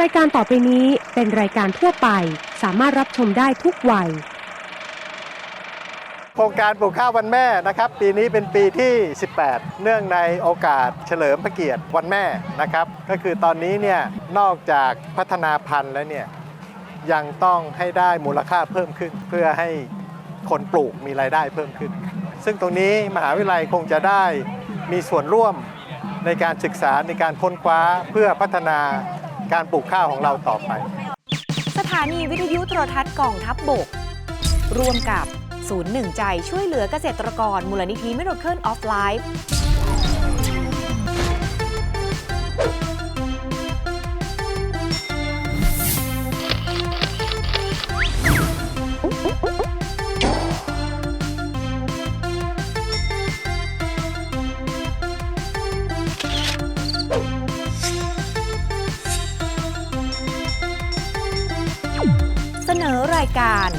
รายการต่อไปนี้เป็นรายการทั่วไป สามารถรับชมได้ทุกวัย โครงการปลูกข้าววันแม่นะครับ ปีนี้เป็นปีที่ 18 เนื่องในโอกาสเฉลิมพระเกียรติวันแม่นะครับ ก็คือตอนนี้เนี่ยนอกจากพัฒนาพันธุ์แล้วเนี่ยยังต้องให้ได้มูลค่าเพิ่มขึ้น เพื่อให้คนปลูกมีรายได้เพิ่มขึ้น ซึ่งตรงนี้มหาวิทยาลัยคงจะได้มีส่วนร่วมในการศึกษาในการค้นคว้าเพื่อพัฒนา การปลูกข้าวของเราต่อไป สถานีวิทยุโทรทัศน์กองทัพบบก ร่วมกับศูนย์หนึ่งใจช่วยเหลือเกษตรกรมูลนิธิมิโร การ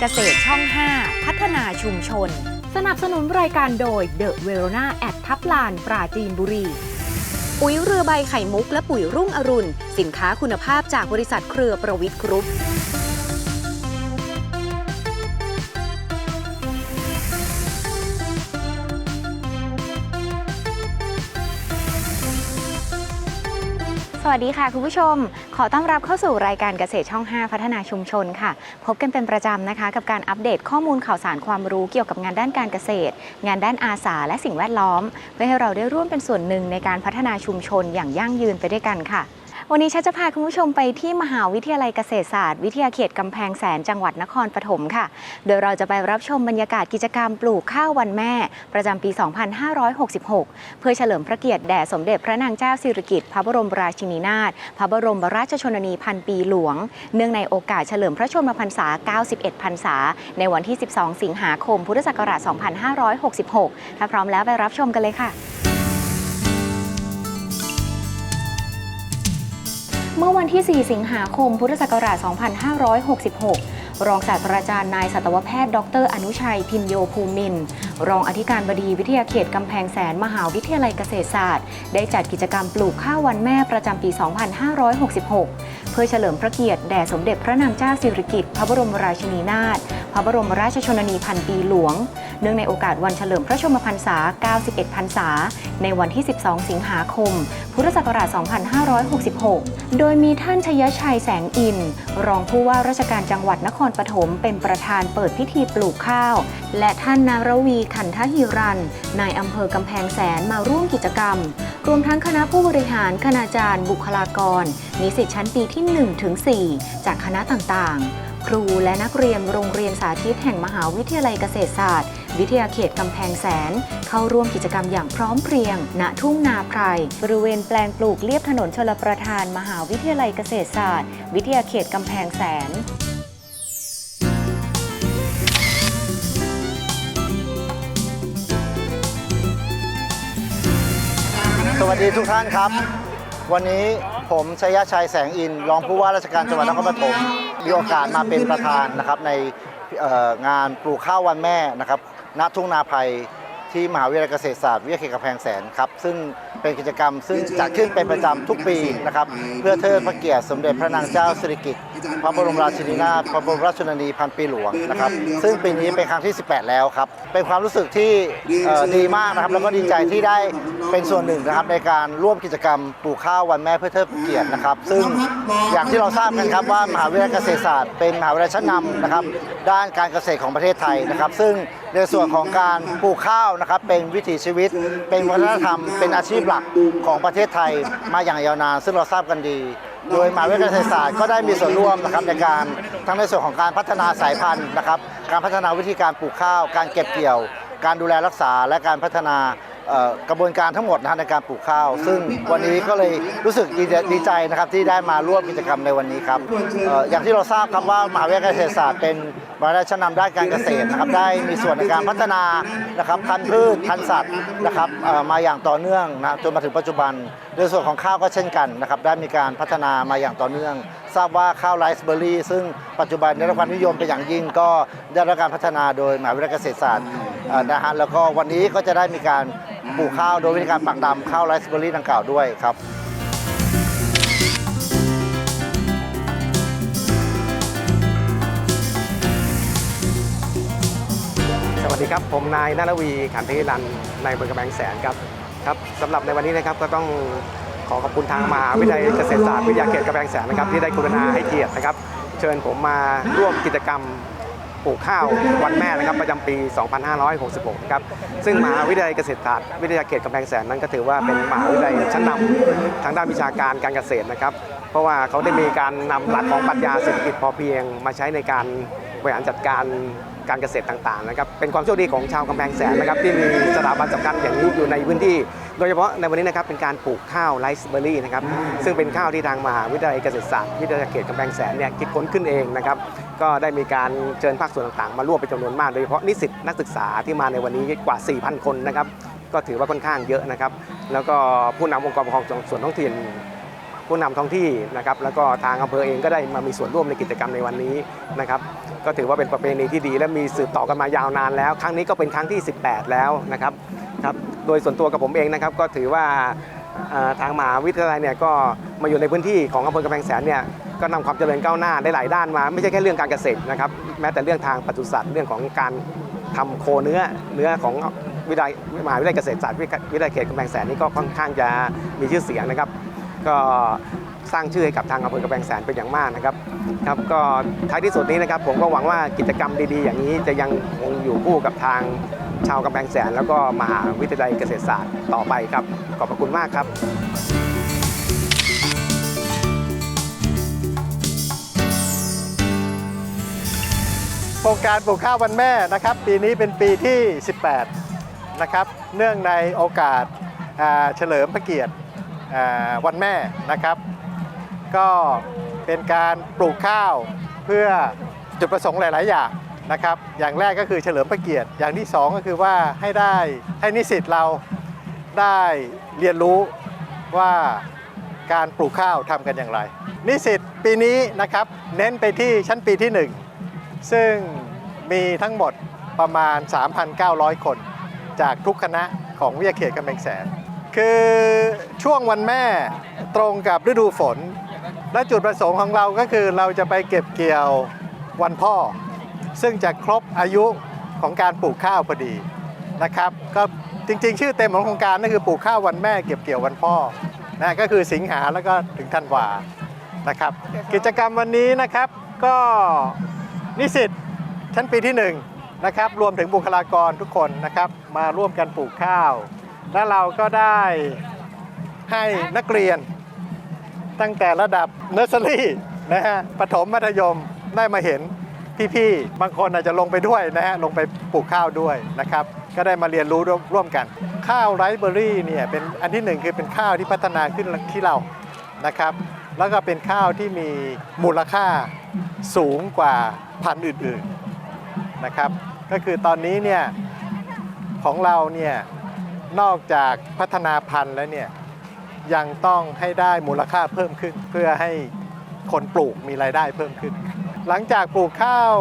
เกษตรช่อง 5 พัฒนาชุมชน สนับสนุนรายการโดยเดอะเวโรนาแอดทับลาน ปราจีนบุรี ปุ๋ยเรือใบไข่มุกและปุ๋ยรุ่งอรุณ สินค้าคุณภาพจากบริษัทเครือประวิทย์กรุ๊ป วัสดีค่ะคุณผู้ชม ขอต้อนรับเข้าสู่รายการเกษตรช่อง 5 พัฒนาชุมชนค่ะ พบกันเป็นประจำนะคะ กับการอัปเดตข้อมูลข่าวสารความรู้เกี่ยวกับงานด้านการเกษตร งานด้านอาสาและสิ่งแวดล้อม เพื่อให้เราได้ร่วมเป็นส่วนหนึ่งในการพัฒนาชุมชนอย่างยั่งยืนไปด้วยกันค่ะ วันนี้ฉันจะพาคุณผู้ชมไปที่มหาวิทยาลัยเกษตรศาสตร์ วิทยาเขตกำแพงแสนจังหวัดนครปฐมค่ะ โดยเราจะไปรับชมบรรยากาศกิจกรรมปลูกข้าววันแม่ ประจำปี 2566 เพื่อเฉลิมพระเกียรติแด่สมเด็จพระนางเจ้าสิริกิติ์พระบรมราชินีนาถพระบรมราชชนนีพันปีหลวง เนื่องในโอกาสเฉลิมพระชนมพรรษา 91 พรรษา ในวันที่ 12 สิงหาคม พุทธศักราช 2566 ถ้าพร้อมแล้วไปรับชมกันเลยค่ะ เมื่อวันที่ 4 สิงหาคม พุทธศักราช 2566 รองศาสตราจารย์นายสัตวแพทย์ดร อนุชัยพิมโยภูมิน รองอธิการบดีวิทยาเขตกำแพงแสนมหาวิทยาลัยเกษตรศาสตร์ ได้จัดกิจกรรมปลูกข้าววันแม่ประจำปี 2566 เพื่อเฉลิมพระเกียรติแด่สมเด็จพระนางเจ้าสิริกิติ์พระบรมราชินีนาถพระบรมราชชนนีพันปีหลวง เนื่องในโอกาสวันเฉลิมพระชนมพรรษา 91 พรรษา ในวันที่ 12 สิงหาคม พุทธศักราช 2566 โดยมีท่านชยชัยแสงอิน รองผู้ว่าราชการจังหวัดนครปฐมเป็นประธานเปิดพิธีปลูกข้าว และท่านนารวีขันทหิรันนายอำเภอกำแพงแสนมาร่วมกิจกรรม รวมทั้งคณะผู้บริหาร คณาจารย์ บุคลากร นิสิตชั้นปีที่1ถึง4จากคณะต่างๆ ครูและนักเรียนโรงเรียนสาธิตแห่งมหาวิทยาลัยเกษตรศาสตร์ วิทยาเขตกำแพงแสน เข้าร่วมกิจกรรมอย่างพร้อมเพรียง ณทุ่งนาไพรบริเวณแปลงปลูกเลียบถนนชลประทาน มหาวิทยาลัยเกษตรศาสตร์ วิทยาเขตกำแพงแสนสวัสดีทุกท่านครับ วันนี้ผมชัยชัยแสงอินรองผู้ว่าราชการจังหวัดนครปฐมมีโอกาสมาเป็นประธานนะครับในงานปลูกข้าววันแม่นะครับ ณทุ่งนาภัยที่มหาวิทยาลัยเกษตรศาสตร์วิทยาเขตกำแพงแสนครับ ซึ่งเป็นกิจกรรมซึ่งจัดขึ้นเป็นประจำทุกปีนะครับ เพื่อเทิดพระเกียรติสมเด็จพระนางเจ้าสิริกิติ์ พระบรมราชินีนาถพระบรมราชชนนีพันปีหลวงนะครับ ซึ่งปีนี้เป็นครั้งที่ 18 แล้วครับ เป็นความรู้สึกที่ดีมากนะครับ แล้วก็ดีใจที่ได้เป็นส่วนหนึ่งนะครับในการร่วมกิจกรรมปลูกข้าววันแม่เพื่อเทิดเกียรตินะครับ ซึ่งอย่างที่เราทราบกันครับว่ามหาวิทยาลัยเกษตรศาสตร์เป็นมหาวิทยาลัยชั้นนำนะครับด้านการเกษตรของประเทศไทยนะครับ ซึ่งในส่วนของการปลูกข้าวนะครับ เป็นวิถีชีวิต เป็นวัฒนธรรม เป็นอาชีพหลักของประเทศไทยมาอย่างยาวนาน ซึ่งเราทราบกันดี โดยมหาวิทยาลัยเกษตรศาสตร์ก็ได้มีส่วนร่วมนะครับในการทั้งในส่วนของการพัฒนาสายพันธุ์นะครับ การพัฒนาวิธีการปลูกข้าว การเก็บเกี่ยว การดูแลรักษาและการพัฒนา กระบวนการทั้งหมดนะในการปลูกข้าว ซึ่งวันนี้ก็เลยรู้สึกดีดใจนะครับที่ได้มาร่วมกิจกรรมในวันนี้ครับออย่างที่เราทราบครับว่ามหาวิทยาลัยเกษตรศาสตร์เป็นมหาวิทยาลัยชั้นนำด้านการเกษตรนะครับได้มีส่วนในการพัฒนานะครับพันธุ์พืชพันธุ์สัตว์นะครับมาอย่างต่อเนื่องนะจนมาถึงปัจจุบันในส่วนของข้าวก็เช่นกันนะครับได้มีการพัฒนามาอย่างต่อเนื่อง ทราบว่าข้าวไรซ์เบอร์รี่ซึ่งปัจจุบันได้รับความนิยมเป็นอย่างยิ่ง ก็ได้รับการพัฒนาโดยมหาวิทยาลัยเกษตรศาสตร์นะฮะแล้วก็วันนี้ก็จะได้มีการ ปลูกข้าวโดยวิธีการปักดำข้าวไรซ์เบอร์รี่ดังกล่าวด้วยครับสวัสดีครับ ผมนายนารวีขันธิรันนายเบอร์กระแบงแสนครับครับสำหรับในวันนี้นะครับก็ต้องขอขอบคุณทางมหาวิทยาลัยเกษตรศาสตร์วิทยาเขตกระแบงแสนนะครับที่ได้กรุณาให้เกียรตินะครับ เชิญผมมาร่วมกิจกรรม ปลูกข้าววันแม่นะครับประจำปี 2566ครับ ซึ่งมหาวิทยาลัยเกษตรศาสตร์วิทยาเขตกำแพงแสนนั้นก็ถือว่าเป็นมหาวิทยาลัยชั้นนำทางด้านวิชาการการเกษตรนะครับ เพราะว่าเขาได้มีการนำหลักของปรัชญาเศรษฐกิจพอเพียง มาใช้ในการบริหารจัดการ การเกษตรต่างๆนะครับเป็นความโชคดีของชาวกำแพงแสนนะครับที่มีสถาบันสำคัญอย่างนี้อยู่ในพื้นที่ โดยเฉพาะในวันนี้นะครับเป็นการปลูกข้าวไรซ์เบอร์รี่นะครับซึ่งเป็นข้าวที่ทางมหาวิทยาลัยเกษตรศาสตร์วิทยาเขตกำแพงแสนเนี่ยคิดค้นขึ้นเองนะครับก็ได้มีการเชิญภาคส่วนต่างๆ มาร่วมเป็นจำนวนมาก โดยเฉพาะนิสิตนักศึกษาที่มาในวันนี้กว่า 4,000 คนนะครับก็ถือว่าค่อนข้างเยอะนะครับแล้วก็ผู้นำองค์กรปกครองส่วนท้องถิ่น ผู้นำท้องที่นะครับแล้วก็ทางอำเภอเองก็ได้มามีส่วนร่วมในกิจกรรมในวันนี้นะครับก็ถือว่าเป็นประเพณีที่ดี และมีสืบต่อกันมายาวนานแล้ว ครั้งนี้ก็เป็นครั้งที่ 18 แล้วนะครับครับโดยส่วนตัวกับผมเองนะครับก็ถือว่าทางมหาวิทยาลัยเนี่ยก็มาอยู่ในพื้นที่ของอำเภอกำแพงแสนเนี่ยก็นำความเจริญก้าวหน้าได้หลายด้านมา ไม่ใช่แค่เรื่องการเกษตรนะครับแม้แต่เรื่องทางปศุสัตว์เรื่องของการทำโคเนื้อเนื้อของวิทยาลัยมหาวิทยาลัยเกษตรศาสตร์วิทยาเขตกำแพงแสนนี่ก็ค่อนข้างจะมีชื่อเสียงนะครับ ก็สร้างชื่อให้กับทางอำเภอกำแพงแสนเป็นอย่างมากนะครับครับก็ท้ายที่สุดนี้นะครับ ผมก็หวังว่ากิจกรรมดีๆ อย่างนี้จะยังคงอยู่คู่กับทางชาวกำแพงแสน แล้วก็มหาวิทยาลัยเกษตรศาสตร์ต่อไปครับ ขอบพระคุณมากครับโครงการปลูกข้าววันแม่นะครับ ปีนี้เป็นปีที่ 18 นะครับ เนื่องในโอกาสาเฉลิมพระเกียรติ วันแม่นะครับ ก็เป็นการปลูกข้าวเพื่อจุดประสงค์หลาย ๆ อย่างนะครับ อย่างแรกก็คือเฉลิมพระเกียรติ อย่างที่สองก็คือว่าให้ได้ให้นิสิตเราได้เรียนรู้ว่าการปลูกข้าวทำกันอย่างไร นิสิตปีนี้นะครับเน้นไปที่ชั้นปีที่หนึ่งซึ่งมีทั้งหมดประมาณ 3,900 คน จากทุกคณะของวิทยาเขตกำแพงแสน คือช่วงวันแม่ตรงกับฤดูฝน และจุดประสงค์ของเราก็คือเราจะไปเก็บเกี่ยววันพ่อ ซึ่งจะครบอายุของการปลูกข้าวพอดีนะครับ ก็จริงๆ ชื่อเต็มของโครงการนั่นคือปลูกข้าววันแม่เก็บเกี่ยววันพ่อนะก็คือสิงหาแล้วก็ถึงธันวานะครับ กิจกรรมวันนี้นะครับก็นิสิตชั้นปีที่1นะครับรวมถึงบุคลากรทุกคนนะครับมาร่วมกันปลูกข้าว และเราก็ได้ให้นักเรียน ตั้งแต่ระดับเนอร์เซอรี่นะฮะประถมมัธยมได้มาเห็นพี่ๆ บางคนอาจจะลงไปด้วยนะฮะ ลงไปปลูกข้าวด้วยนะครับ ก็ได้มาเรียนรู้ร่วมกัน ข้าวไรซ์เบอร์รี่เนี่ยเป็นอันที่หนึ่งคือเป็นข้าวที่พัฒนาขึ้นที่เรานะครับ แล้วก็เป็นข้าวที่มีมูลค่าสูงกว่าพันธุ์อื่นๆนะครับ ก็คือตอนนี้เนี่ยของเราเนี่ย นอกจากพัฒนาพันธุ์แล้วเนี่ยยังต้องให้ได้มูลค่าเพิ่มขึ้น เพื่อให้คนปลูกมีรายได้เพิ่มขึ้น หลังจากปลูกข้าว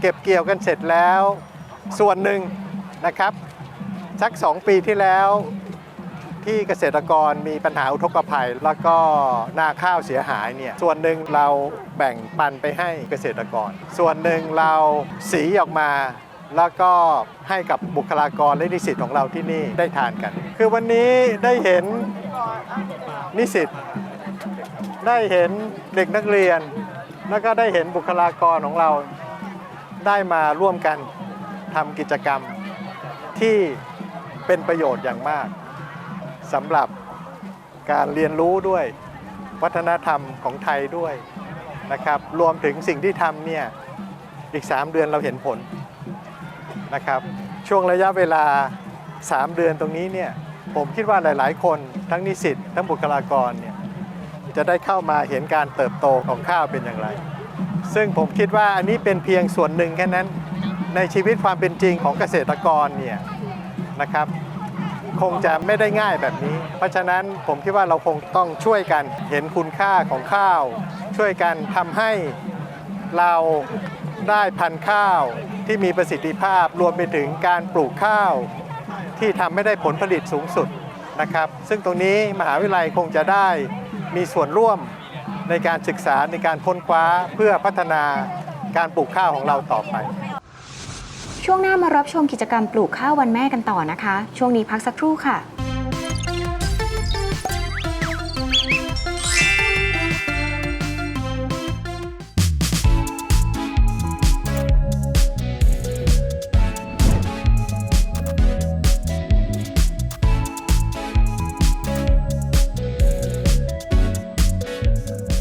เก็บเกี่ยวกันเสร็จแล้ว ส่วนหนึ่งนะครับสัก 2 ปีที่แล้วที่เกษตรกรมีปัญหาอุทกภัย แล้วก็นาข้าวเสียหายเนี่ยส่วนหนึ่งเราแบ่งปันไปให้เกษตรกร ส่วนหนึ่งเราสีออกมา แล้วก็ให้กับบุคลากรและนิสิตของเราที่นี่ได้ทานกัน คือวันนี้ได้เห็นนิสิตได้เห็นเด็กนักเรียน แล้วก็ได้เห็นบุคลากรของเราได้มาร่วมกันทำกิจกรรมที่เป็นประโยชน์อย่างมากสำหรับการเรียนรู้ด้วย วัฒนธรรมของไทยด้วยนะครับ รวมถึงสิ่งที่ทำเนี่ยอีก 3 เดือนเราเห็นผล นะครับ ช่วงระยะเวลา 3 เดือนตรงนี้เนี่ยผมคิดว่าหลาย ๆ คนทั้งนิสิตทั้งบุคลากรเนี่ยจะได้เข้ามาเห็นการเติบโตของข้าวเป็นอย่างไร ซึ่งผมคิดว่าอันนี้เป็นเพียงส่วนหนึ่งแค่นั้น ในชีวิตความเป็นจริงของเกษตรกรเนี่ยนะครับคงจะไม่ได้ง่ายแบบนี้ เพราะฉะนั้นผมคิดว่าเราคงต้องช่วยกันเห็นคุณค่าของข้าว ช่วยกันทำให้เรา ได้พันธุ์ข้าวที่มีประสิทธิภาพรวมไปถึงการปลูกข้าว ที่ทำให้ได้ผลผลิตสูงสุดนะครับ ซึ่งตรงนี้มหาวิทยาลัยคงจะได้มีส่วนร่วมในการศึกษาในการค้นคว้าเพื่อพัฒนาการปลูกข้าวของเราต่อไป ช่วงหน้ามารับชมกิจกรรมปลูกข้าววันแม่กันต่อนะคะ ช่วงนี้พักสักครู่ค่ะ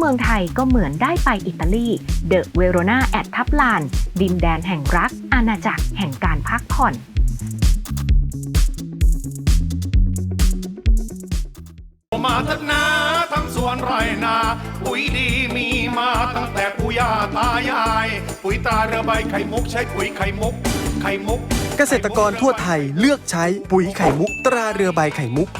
เที่ยวเมืองไทยก็เหมือนได้ไปอิตาลีเดอะเวโรนาแอดทับลาน ดินแดนแห่งรัก อาณาจักรแห่งการพักผ่อนมาเถอะนาทำสวนไรนาปุ๋ยดีมีมาตั้งแต่ปู่ย่าตายาย ปุ๋ยตราเรือใบไข่มุกใช้ปุ๋ยไข่มุก ไข่มุก เกษตรกรทั่วไทยเลือกใช้ปุ๋ยไข่มุกตราเรือใบไข่มุก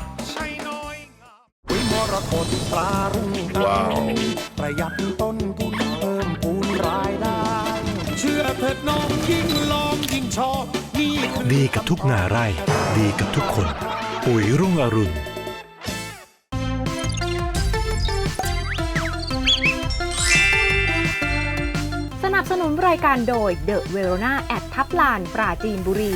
ยัดต้นทุนเพิ่มพูนรายได้ เชื่อเถิดน้องยิ่งลองยิ่งชอบนี่คือดีกับทุกนาไร่ ดีกับทุกคน ปุ๋ยรุ่งอรุณสนับสนุนรายการโดย The Verona แอดทับลานปราจีนบุรี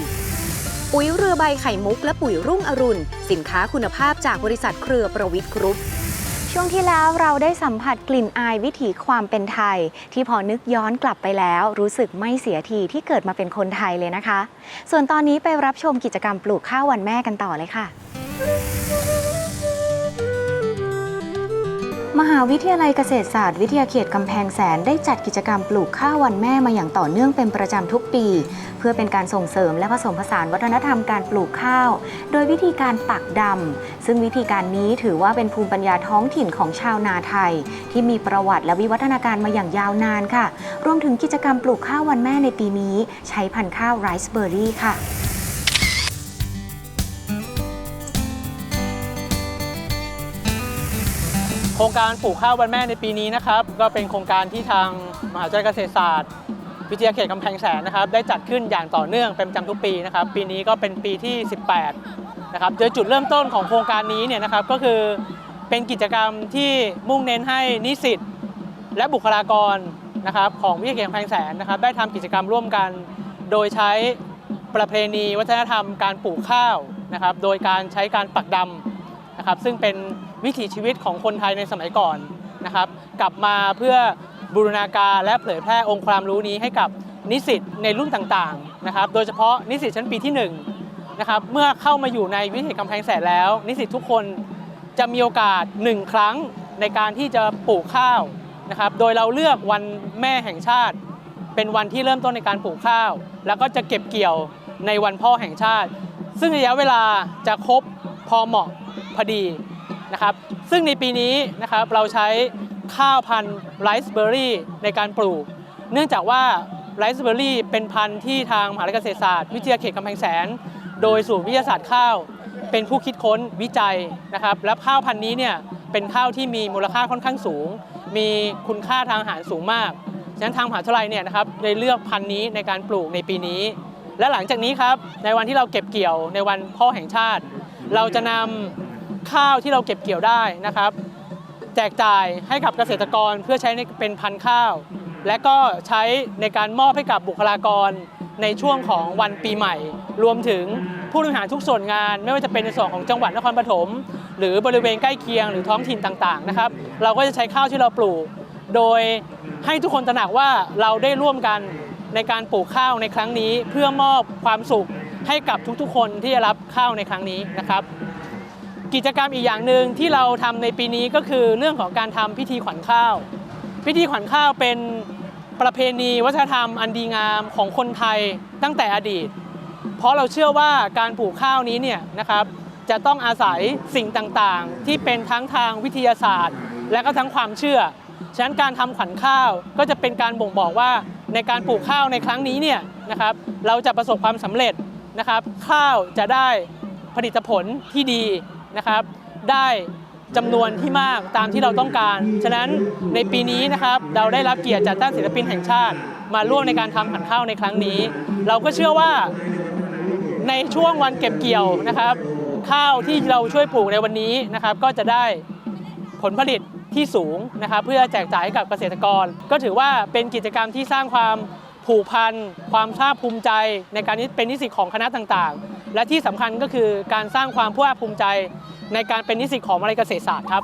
ปุ๋ยเรือใบไข่มุกและปุ๋ยรุ่งอรุณ สินค้าคุณภาพจากบริษัทเครือประวิทย์กรุ๊ป ช่วงที่แล้วเราได้สัมผัสกลิ่นอายวิถีความเป็นไทย ที่พอนึกย้อนกลับไปแล้ว รู้สึกไม่เสียทีที่เกิดมาเป็นคนไทยเลยนะคะ ส่วนตอนนี้ไปรับชมกิจกรรมปลูกข้าววันแม่กันต่อเลยค่ะ มหาวิทยาลัยเกษตรศาสตร์วิทยาเขตกำแพงแสนได้จัดกิจกรรมปลูกข้าววันแม่มาอย่างต่อเนื่องเป็นประจำทุกปี เพื่อเป็นการส่งเสริมและผสมผสานวัฒนธรรมการปลูกข้าว โดยวิธีการปักดำซึ่งวิธีการนี้ถือว่าเป็นภูมิปัญญาท้องถิ่นของชาวนาไทย ที่มีประวัติและวิวัฒนาการมาอย่างยาวนานค่ะ รวมถึงกิจกรรมปลูกข้าววันแม่ในปีนี้ ใช้พันธุ์ข้าวไรซ์เบอร์รี่ค่ะ โครงการปลูกข้าววันแม่ในปีนี้นะครับ ก็เป็นโครงการที่ทางมหาวิทยาลัยเกษตรศาสตร์ วิทยาเขตกำแพงแสนนะครับ ได้จัดขึ้นอย่างต่อเนื่องเป็นประจำทุกปีนะครับ ปีนี้ก็เป็นปีที่ 18 นะครับ โดยจุดเริ่มต้นของโครงการนี้เนี่ยนะครับก็คือเป็นกิจกรรมที่มุ่งเน้นให้นิสิตและบุคลากรนะครับของวิทยาเขตกำแพงแสนนะครับ ได้ทำกิจกรรมร่วมกัน โดยใช้ประเพณีวัฒนธรรมการปลูกข้าวนะครับ โดยการใช้การปักดำนะครับซึ่งเป็น วิถีชีวิตของคนไทยในสมัยก่อนนะครับ กลับมาเพื่อบูรณาการและเผยแพร่องค์ความรู้นี้ให้กับนิสิตในรุ่นต่างๆนะครับ โดยเฉพาะนิสิตชั้นปีที่1นะครับเมื่อเข้ามาอยู่ในวิทยากำแพงแสนแล้ว นิสิตทุกคนจะมีโอกาส 1 ครั้งในการที่จะปลูกข้าวนะครับ โดยเราเลือกวันแม่แห่งชาติ เป็นวันที่เริ่มต้นในการปลูกข้าว แล้วก็จะเก็บเกี่ยวในวันพ่อแห่งชาติ ซึ่งระยะเวลาจะครบพอเหมาะพอดี นะครับซึ่งในปีนี้นะครับเราใช้ข้าวพันธุ์ไรซ์เบอร์รี่ในการปลูก เนื่องจากว่าไรซ์เบอร์รี่เป็นพันธุ์ที่ทางมหาวิทยาลัยเกษตรศาสตร์วิทยาเขตกำแพงแสน โดยศูนย์วิทยาศาสตร์ข้าว เป็นผู้คิดค้นวิจัยนะครับและข้าวพันธุ์นี้เนี่ยเป็นข้าวที่มีมูลค่าค่อนข้างสูง มีคุณค่าทางอาหารสูงมากฉะนั้นทางมหาวิทยาลัยเนี่ยนะครับเลยเลือกพันธุ์นี้ในการปลูกในปีนี้ และหลังจากนี้ครับในวันที่เราเก็บเกี่ยวในวันพ่อแห่งชาติ เราจะนำ ข้าวที่เราเก็บเกี่ยวได้นะครับ แจกจ่ายให้กับเกษตรกรเพื่อใช้ในเป็นพันธุ์ข้าว และก็ใช้ในการมอบให้กับบุคลากรในช่วงของวันปีใหม่ รวมถึงผู้บริหารทุกส่วนงาน ไม่ว่าจะเป็นในส่วนของจังหวัดนครปฐมหรือบริเวณใกล้เคียงหรือท้องถิ่นต่างๆนะครับ เราก็จะใช้ข้าวที่เราปลูก โดยให้ทุกคนตระหนักว่าเราได้ร่วมกันในการปลูกข้าวในครั้งนี้ เพื่อมอบความสุขให้กับทุกๆ คนที่จะรับข้าวในครั้งนี้นะครับ กิจกรรมอีกอย่างหนึ่งที่เราทำในปีนี้ก็คือเรื่องของการทำพิธีขวัญข้าว พิธีขวัญข้าวเป็นประเพณีวัฒนธรรมอันดีงามของคนไทยตั้งแต่อดีต เพราะเราเชื่อว่าการปลูกข้าวนี้เนี่ยนะครับจะต้องอาศัยสิ่งต่างๆ ที่เป็นทั้งทางวิทยาศาสตร์ และก็ทั้งความเชื่อ ฉะนั้นการทำขวัญข้าวก็จะเป็นการบ่งบอกว่าในการปลูกข้าวในครั้งนี้เนี่ยนะครับเราจะประสบความสำเร็จนะครับข้าวจะได้ผลิตผลที่ดี นะครับ ได้จำนวนที่มากตามที่เราต้องการ ฉะนั้นในปีนี้นะครับเราได้รับเกียรติจากท่านศิลปินแห่งชาติ มาร่วมในการทำขวัญข้าวในครั้งนี้ เราก็เชื่อว่าในช่วงวันเก็บเกี่ยวนะครับ ข้าวที่เราช่วยปลูกในวันนี้นะครับ ก็จะได้ผลผลิตที่สูงนะครับ เพื่อแจกจ่ายให้กับเกษตรกร ก็ถือว่าเป็นกิจกรรมที่สร้างความ ผูกพันความภาคภูมิใจในการเป็นนิสิตของคณะต่างๆ และที่สำคัญก็คือการสร้างความภาคภูมิใจในการเป็นนิสิตของมหาลัยเกษตรศาสตร์ครับ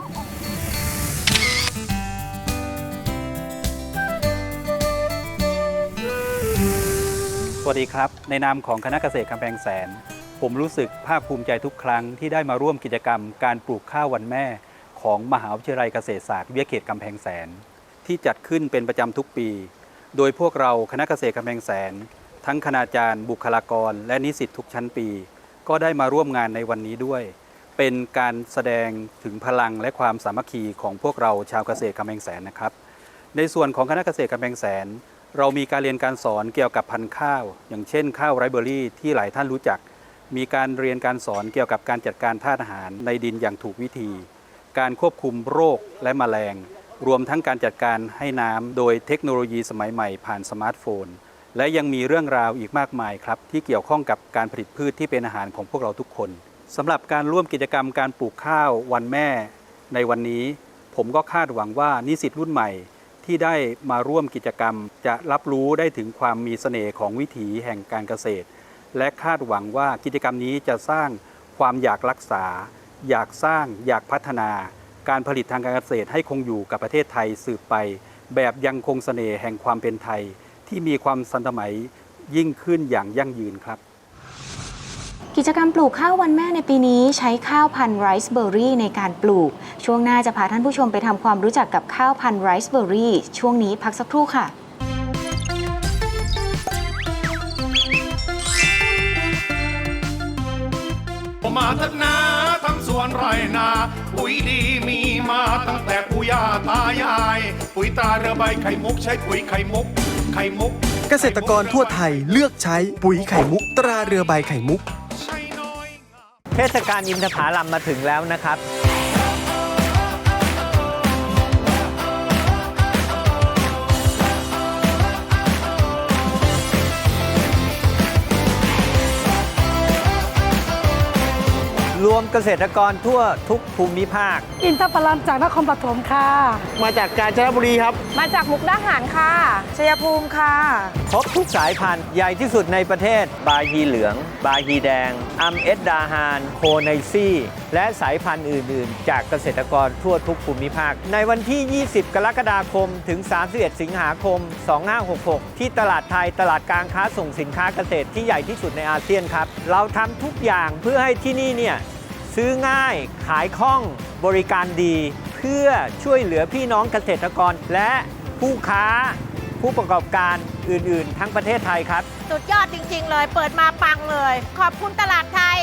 สวัสดีครับ ในนามของคณะเกษตรกำแพงแสน ผมรู้สึกภาคภูมิใจทุกครั้งที่ได้มาร่วมกิจกรรมการปลูกข้าววันแม่ ของมหาวิทยาลัยเกษตรศาสตร์วิทยาเขตกำแพงแสน ที่จัดขึ้นเป็นประจำทุกปี โดยพวกเราคณะเกษตรกำแพงแสน ทั้งคณาจารย์ บุคลากร และนิสิตทุกชั้นปี ก็ได้มาร่วมงานในวันนี้ด้วย เป็นการแสดงถึงพลังและความสามัคคีของพวกเราชาวเกษตรกำแพงแสนนะครับ ในส่วนของคณะเกษตรกำแพงแสน เรามีการเรียนการสอนเกี่ยวกับพันธุ์ข้าว อย่างเช่น ข้าวไรเบอรี่ที่หลายท่านรู้จัก มีการเรียนการสอนเกี่ยวกับการจัดการธาตุอาหารในดินอย่างถูกวิธี การควบคุมโรคและแมลง รวมทั้งการจัดการให้น้ำโดยเทคโนโลยีสมัยใหม่ผ่านสมาร์ทโฟน และยังมีเรื่องราวอีกมากมายครับ ที่เกี่ยวข้องกับการผลิตพืชที่เป็นอาหารของพวกเราทุกคนสำหรับการร่วมกิจกรรมการปลูกข้าววันแม่ ในวันนี้ ผมก็คาดหวังว่านิสิตรุ่นใหม่ที่ได้มาร่วมกิจกรรม จะรับรู้ได้ถึงความมีเสน่ห์ของวิถีแห่งการเกษตร และคาดหวังว่ากิจกรรมนี้จะสร้างความอยากรักษา อยากสร้าง อยากพัฒนา การผลิตทางการเกษตรให้คงอยู่กับประเทศไทยสืบไป แบบยังคงเสน่ห์แห่งความเป็นไทย ที่มีความสันสมัยยิ่งขึ้นอย่างยั่งยืนครับ กิจกรรมปลูกข้าววันแม่ในปีนี้ใช้ข้าวพันธุ์ไรซ์เบอร์รี่ในการปลูก ช่วงหน้าจะพาท่านผู้ชมไปทำความรู้จักกับข้าวพันธุ์ไรซ์เบอร์รี่ช่วงนี้พักสักครู่ค่ะมาเถอะนาทั้งสวนไรนา ปุ๋ยดีมีมา ตั้งแต่ปู่ย่าตายาย ปุ๋ยตราเรือใบไข่มุกใช้ปุ๋ยไข่มุก ไข่มุก เกษตรกรทั่วไทยเลือกใช้ปุ๋ยไข่มุก ตราเรือใบไข่มุกเทศกาลอินทผลัมมาถึงแล้วนะครับ รวมเกษตรกรทั่วทุกภูมิภาค อินทผลัมจากนครปฐมค่ะ มาจากกาญจนบุรีครับ มาจากมุกดาหารค่ะชัยภูมิค่ะครบทุกสายพันธุ์ใหญ่ที่สุดในประเทศ บาฮีเหลือง บาฮีแดง อัมเอสดาฮาน โคไนซี่ และสายพันธุ์อื่น ๆ จากเกษตรกรทั่วทุกภูมิภาค ในวันที่ 20 กรกฎาคม ถึง 31 สิงหาคม 2566 ที่ตลาดไทยตลาดการค้าส่งสินค้าเกษตรที่ใหญ่ที่สุดในอาเซียนครับ เราทำทุกอย่างเพื่อให้ที่นี่เนี่ย ซื้อง่ายขายคล่องบริการดี เพื่อช่วยเหลือพี่น้องเกษตรกร และผู้ค้าผู้ประกอบการอื่น ๆ ทั้งประเทศไทยครับ สุดยอดจริง ๆ เลย เปิดมาปังเลย ขอบคุณตลาดไทย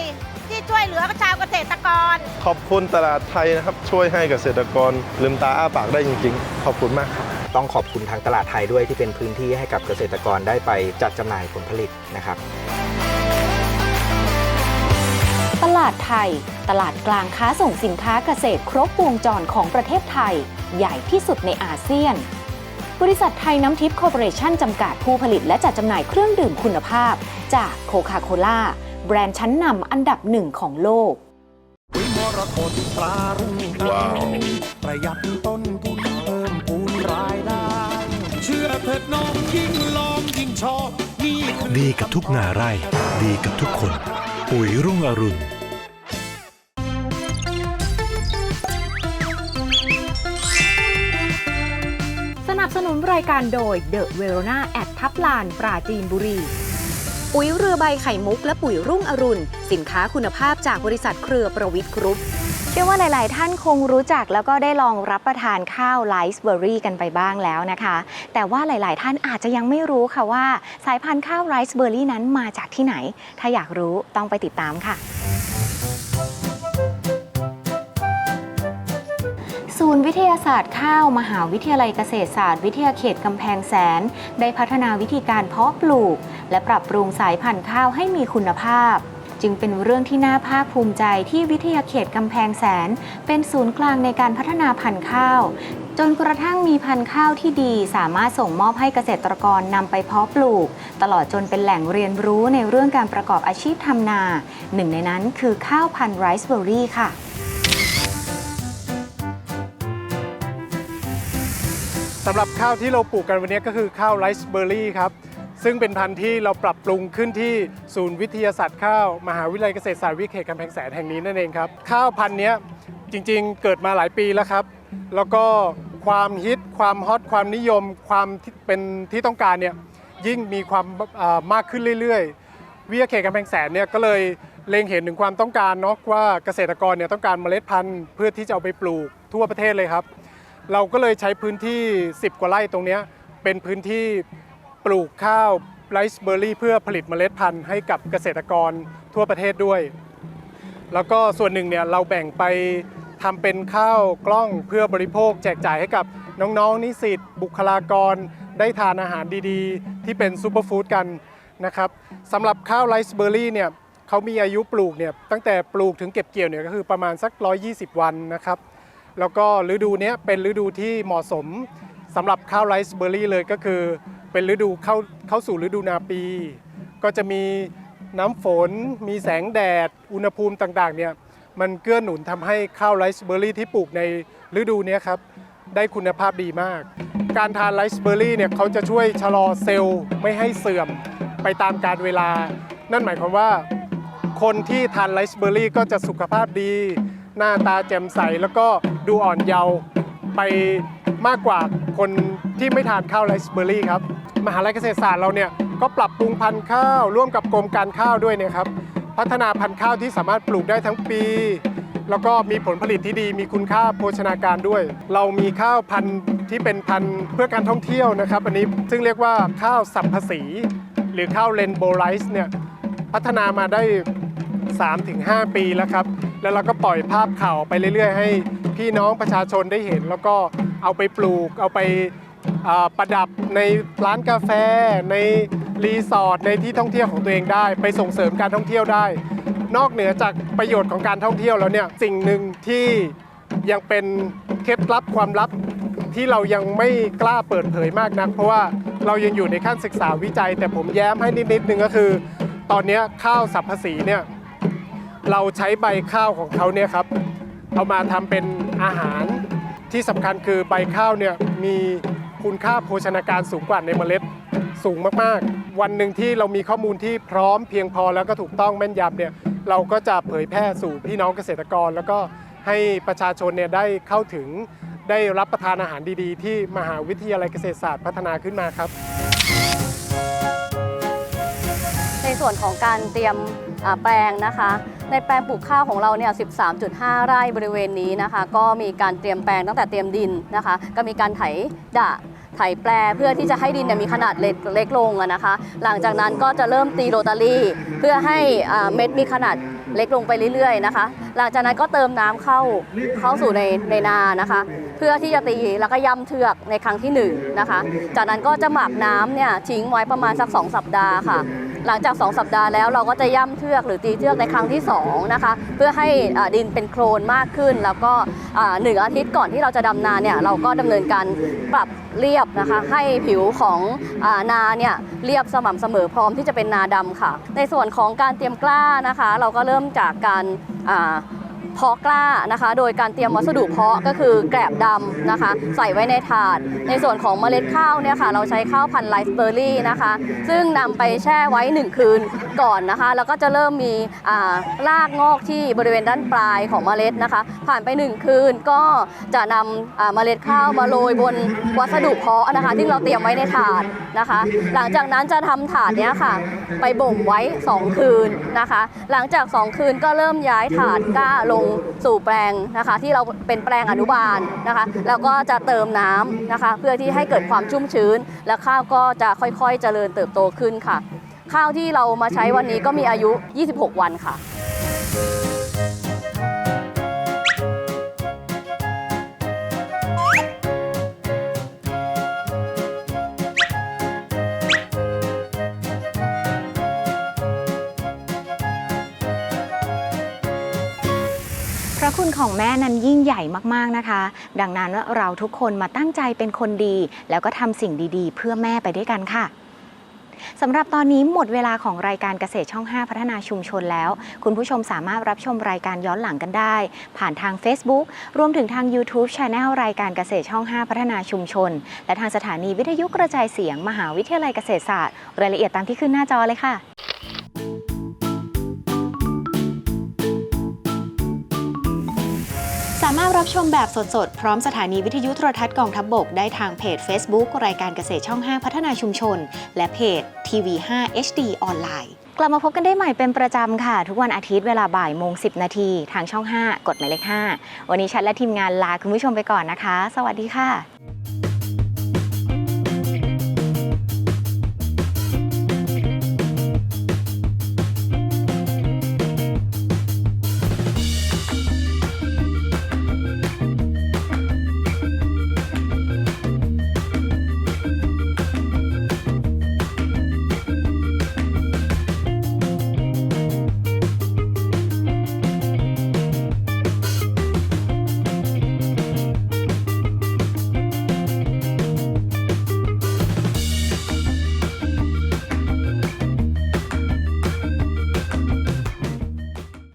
ที่ช่วยเหลือชาวเกษตรกร ขอบคุณตลาดไทยนะครับ ช่วยให้เกษตรกรลืมตาอ้าปากได้จริง ๆ ขอบคุณมากครับต้องขอบคุณทางตลาดไทยด้วยที่เป็นพื้นที่ให้กับเกษตรกรได้ไปจัดจำหน่ายผลผลิตนะครับ ตลาดไทย ตลาดกลางค้าส่งสินค้าเกษตรครบวงจรของประเทศไทย ใหญ่ที่สุดในอาเซียน บริษัทไทยน้ำทิพย์คอร์ปอเรชั่นจำกัดผู้ผลิตและจัดจำหน่ายเครื่องดื่มคุณภาพ จากโคคาโคล่าแบรนด์ชั้นนำอันดับหนึ่งของโลกปุ๋ยมรกตตรารุ่งว้าวประหยัดต้นทุนเพิ่มพูนรายได้ เชื่อเถิดน้องยิ่งลองยิ่งชอบนี่คือดีกับทุกนาไร่ ดีกับทุกคน ปุ๋ยรุ่งอรุณ สนับสนุนรายการโดย The Verona แอดทับลาน ปราจีนบุรี ปุ๋ยเรือใบไข่มุกและปุ๋ยรุ่งอรุณ สินค้าคุณภาพจากบริษัทเครือประวิทย์กรุ๊ป เชื่อว่าหลาย ๆ ท่านคงรู้จักแล้วก็ได้ลองรับประทานข้าวไลซ์เบอร์รี่กันไปบ้างแล้วนะคะ แต่ว่าหลาย ๆ ท่านอาจจะยังไม่รู้ค่ะว่า สายพันธุ์ข้าวไรซ์เบอร์รี่นั้นมาจากที่ไหน ถ้าอยากรู้ต้องไปติดตามค่ะศูนย์วิทยาศาสตร์ข้าวมหาวิทยาลัยเกษตรศาสตร์ วิทยาเขตกำแพงแสน ได้พัฒนาวิธีการเพาะปลูก และปรับปรุงสายพันธุ์ข้าวให้มีคุณภาพ จึงเป็นเรื่องที่น่าภาคภูมิใจที่วิทยาเขตกำแพงแสน เป็นศูนย์กลางในการพัฒนาพันธุ์ข้าว จนกระทั่งมีพันธุ์ข้าวที่ดีสามารถส่งมอบให้เกษตรกรนำไปเพาะปลูก ตลอดจนเป็นแหล่งเรียนรู้ในเรื่องการประกอบอาชีพทำนา หนึ่งในนั้นคือข้าวพันธุ์ไรซ์เบอร์รี่ค่ะสำหรับข้าวที่เราปลูกกันวันนี้ก็คือข้าวไรซ์เบอร์รี่ครับ ซึ่งเป็นพันธุ์ที่เราปรับปรุงขึ้นที่ศูนย์วิทยาศาสตร์ข้าว มหาวิทยาลัยเกษตรศาสตร์วิเขตกำแพงแสนแห่งนี้นั่นเองครับข้าวพันธุ์นี้จริงๆ เกิดมาหลายปีแล้วครับ แล้วก็ความฮิตความฮอตความนิยมความเป็นที่ต้องการเนี่ยยิ่งมีความมากขึ้นเรื่อยๆ วิทยาเขตกำแพงแสนเนี่ยก็เลยเล็งเห็นถึงความต้องการเนาะว่าเกษตรกรเนี่ยต้องการเมล็ดพันธุ์เพื่อที่จะเอาไปปลูกทั่วประเทศเลยครับ เราก็เลยใช้พื้นที่ 10 กว่าไร่ตรงนี้เป็นพื้นที่ ปลูกข้าวไรซ์เบอร์รี่เพื่อผลิตเมล็ดพันธุ์ให้กับเกษตรกรทั่วประเทศด้วย แล้วก็ส่วนหนึ่งเนี่ยเราแบ่งไปทำเป็นข้าวกล้องเพื่อบริโภคแจกจ่ายให้กับน้องๆนิสิตบุคลากร ได้ทานอาหารดีๆ ที่เป็นซูเปอร์ฟู้ดกันนะครับสำหรับข้าวไรซ์เบอร์รี่เนี่ยเขามีอายุปลูกเนี่ยตั้งแต่ปลูกถึงเก็บเกี่ยวเนี่ยก็คือประมาณสัก 120 วันนะครับแล้วก็ฤดูเนี้ยเป็นฤดูที่เหมาะสมสำหรับข้าวไรซ์เบอร์รี่เลยก็คือ เป็นฤดูเข้าเข้าสู่ฤดูนาปี ก็จะมีน้ำฝน มีแสงแดด อุณหภูมิต่างๆเนี่ยมันเกื้อหนุนทำให้ข้าวไรซ์เบอร์รี่ที่ปลูกในฤดูนี้ครับได้คุณภาพดีมาก การทานไรซ์เบอร์รี่เนี่ยเขาจะช่วยชะลอเซลล์ไม่ให้เสื่อมไปตามกาลเวลา นั่นหมายความว่าคนที่ทานไรซ์เบอร์รี่ก็จะสุขภาพดี หน้าตาแจ่มใสแล้วก็ดูอ่อนเยาว์ไปมากกว่าคน ที่ไม่ทานข้าวไรซ์เบอร์รี่ครับมหาลัยเกษตรศาสตร์เราเนี่ยก็ปรับปรุงพันธุ์ข้าวร่วมกับกรมการข้าวด้วยเนยครับพัฒนาพันธุ์ข้าวที่สามารถปลูกได้ทั้งปี แล้วก็มีผลผลิตที่ดีมีคุณค่าโภชนาการด้วย เรามีข้าวพันธุ์ที่เป็นพันธุ์เพื่อการท่องเที่ยวนะครับ อันนี้ซึ่งเรียกว่าข้าวสัมภสีหรือข้าวเรนโบว์ไรซ์เนี่ยพัฒนามาได้ 3-5 ปีแล้วครับ แล้วเราก็ปล่อยภาพข่าวไปเรื่อย ๆ ให้พี่น้องประชาชนได้เห็น แล้วก็เอาไปปลูกเอาไป ประดับในร้านกาแฟ ในรีสอร์ทในที่ท่องเที่ยวของตัวเองได้ ไปส่งเสริมการท่องเที่ยวได้ นอกเหนือจากประโยชน์ของการท่องเที่ยวแล้วเนี่ยสิ่งหนึ่งที่ยังเป็นเคล็ดลับความลับที่เรายังไม่กล้าเปิดเผยมากนัก เพราะว่าเรายังอยู่ในขั้นศึกษาวิจัย แต่ผมแย้มให้นิดๆนึงก็คือ ตอนนี้ข้าวสับภาษีเนี่ยเราใช้ใบข้าวของเขาเนี่ยครับเอามาทำเป็นอาหารที่สำคัญคือใบข้าวเนี่ยมี คุณค่าโภชนาการสูงกว่าในเมล็ดสูงมากๆ วันหนึ่งที่เรามีข้อมูลที่พร้อมเพียงพอแล้วก็ถูกต้องแม่นยำเนี่ยเราก็จะเผยแพร่สู่พี่น้องเกษตรกร แล้วก็ให้ประชาชนเนี่ยได้เข้าถึงได้รับประทานอาหารดีๆ ที่มหาวิทยาลัยเกษตรศาสตร์พัฒนาขึ้นมาครับ ในส่วนของการเตรียมแปลงนะคะ ในแปลงปลูกข้าวของเราเนี่ย 13.5 ไร่บริเวณนี้นะคะ ก็มีการเตรียมแปลงตั้งแต่เตรียมดินนะคะ ก็มีการไถดะ ไถแปลเพื่อที่จะให้ดินเนี่ยมีขนาดเล็กเล็กลงนะคะ หลังจากนั้นก็จะเริ่มตีโรตารี่ เพื่อให้อ่าเม็ดมีขนาดเล็กลงไปเรื่อยๆนะคะ หลังจากนั้นก็เติมน้ำเข้าเข้าสู่ในในนานะคะ เพื่อที่จะตีแล้วก็ย่ำเทือกในครั้งที่หนึ่งนะคะ จากนั้นก็จะหมักน้ำเนี่ยทิ้งไว้ประมาณสัก 2 สัปดาห์ค่ะ หลังจาก 2 สัปดาห์แล้วเราก็จะย่ำเทือกหรือตีเทือกในครั้งที่2นะคะเพื่อให้ดินเป็นโคลนมากขึ้น แล้วก็หนึ่งอาทิตย์ก่อนที่เราจะดำนาเนี่ยเราก็ดำเนินการปรับเรียบนะคะให้ผิวของอานาเนี่ยเรียบสม่ำเสมอพร้อมที่จะเป็นนาดำค่ะ ในส่วนของการเตรียมกล้านะคะ เราก็เริ่มจากการ เพาะกล้านะคะ โดยการเตรียมวัสดุเพาะก็คือแกลบดำนะคะ ใส่ไว้ในถาด ในส่วนของเมล็ดข้าวเนี่ยค่ะเราใช้ข้าวพันธุ์ไรซ์เบอร์รี่นะคะ ซึ่งนำไปแช่ไว้ 1 คืนก่อนนะคะ แล้วก็จะเริ่มมีอ่ารากงอกที่บริเวณด้านปลายของเมล็ดนะคะ ผ่านไป 1 คืนก็จะนำเมล็ดข้าวมาโรยบนวัสดุเพาะนะคะ ที่เราเตรียมไว้ในถาดนะคะ หลังจากนั้นจะทำถาดเนี้ยค่ะ ไปบ่มไว้ 2 คืนนะคะ หลังจาก 2 คืนก็เริ่มย้ายถาดกล้าลงสู่แปลงนะคะ ที่เราเป็นแปลงอนุบาลนะคะ แล้วก็จะเติมน้ำนะคะ เพื่อที่ให้เกิดความชุ่มชื้น และข้าวก็จะค่อยๆ เจริญเติบโตขึ้นค่ะ ข้าวที่เรามาใช้วันนี้ก็มีอายุ 26 วันค่ะ ระคุณของแม่นั้นยิ่งใหญ่มากๆนะคะ ดังนั้นเราทุกคนมาตั้งใจเป็นคนดี แล้วก็ทำสิ่งดีๆ เพื่อแม่ไปด้วยกันค่ะสำหรับตอนนี้หมดเวลาของรายการเกษตรช่อง 5 พัฒนาชุมชนแล้ว คุณผู้ชมสามารถรับชมรายการย้อนหลังกันได้ ผ่านทาง Facebook รวมถึงทาง YouTube Channel รายการเกษตรช่อง 5 พัฒนาชุมชน และทางสถานีวิทยุกระจายเสียง มหาวิทยาลัยเกษตรศาสตร์ รายละเอียดตามที่ขึ้นหน้าจอเลยค่ะามารถรับชมแบบสดๆ พร้อมสถานีวิทยุโทรทัศน์กองทัพบบกได้ทางเพจ Facebook รายการเกษตรช่อง 5 พัฒนาชุมชน และเพจทีวี5 HD ออนไลน์ กลับมาพบกันได้ใหม่เป็นประจำค่ะ ทุกวันอาทิตย์เวลาบ่ายโมง 10 นาทีทางช่อง 5 กดหมายเลข 5 วันนี้ชัดและทีมงานลาคุณผู้ชมไปก่อนนะคะ สวัสดีค่ะ